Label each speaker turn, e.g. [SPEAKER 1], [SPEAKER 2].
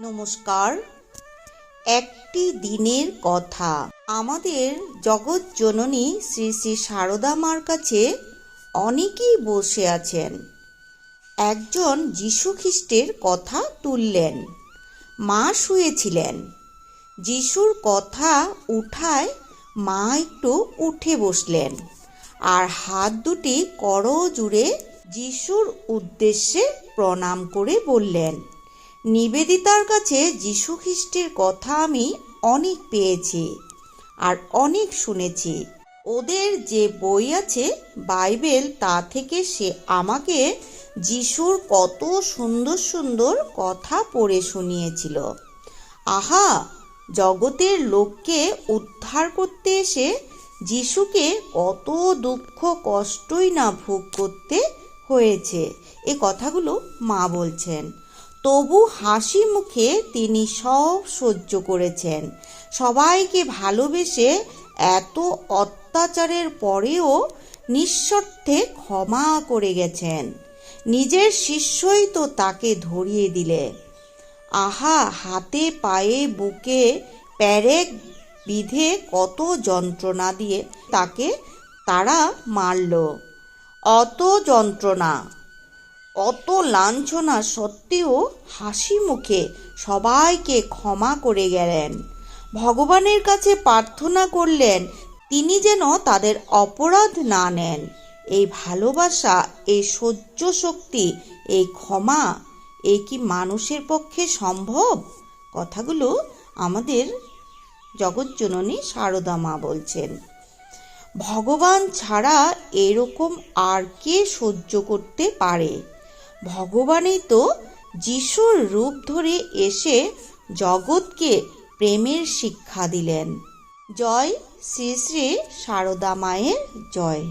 [SPEAKER 1] নমস্কার। একটি দিনের কথা। আমাদের জগৎ জননী শ্রী শ্রী সারদা মার কাছে অনেকেই বসে আছেন। একজন যীশু খ্রিস্টের কথা তুললেন। মা শুয়েছিলেন। যিশুর কথা উঠায় মা একটু উঠে বসলেন আর হাত দুটি কর জুড়ে যিশুর উদ্দেশ্যে প্রণাম করে বললেন নিবেদিতার কাছে যীশু খ্রিস্টের কথা আমি অনেক পেয়েছি আর অনেক শুনেছি। ওদের যে বই আছে, বাইবেল, তা থেকে সে আমাকে যিশুর কত সুন্দর সুন্দর কথা পড়ে শুনিয়েছিল। আহা, জগতের লোককে উদ্ধার করতে এসে যিশুকে কত দুঃখ কষ্টই না ভোগ করতে হয়েছে, এ কথাগুলো মা বলছেন। তবু হাসি মুখে তিনি সব সহ্য করেছেন। সবাইকে ভালোবেসে এত অত্যাচারের পরেও নিঃস্বার্থে ক্ষমা করে গেছেন। নিজের শিষ্যই তো তাকে ধরিয়ে দিলে। আহা, হাতে, পায়ে, বুকে, প্যারেক বিধে কত যন্ত্রণা দিয়ে তাকে তারা মারল। অত যন্ত্রণা। অত লাঞ্ছনা সত্ত্বেও হাসি মুখে সবাইকে ক্ষমা করে গেলেন। ভগবানের কাছে প্রার্থনা করলেন, তিনি যেন তাদের অপরাধ না নেন। এই ভালোবাসা, এই সহ্য শক্তি, এই ক্ষমা এই কি মানুষের পক্ষে সম্ভব? কথাগুলো আমাদের জগৎজননী সারদা মা বলছেন। ভগবান ছাড়া এরকম আর কে সহ্য করতে পারে? ভগবানই তো যিশুর রূপ ধরে এসে জগৎকে প্রেমের শিক্ষা দিলেন। জয় শ্রী শ্রী সারদা মায়ের জয়।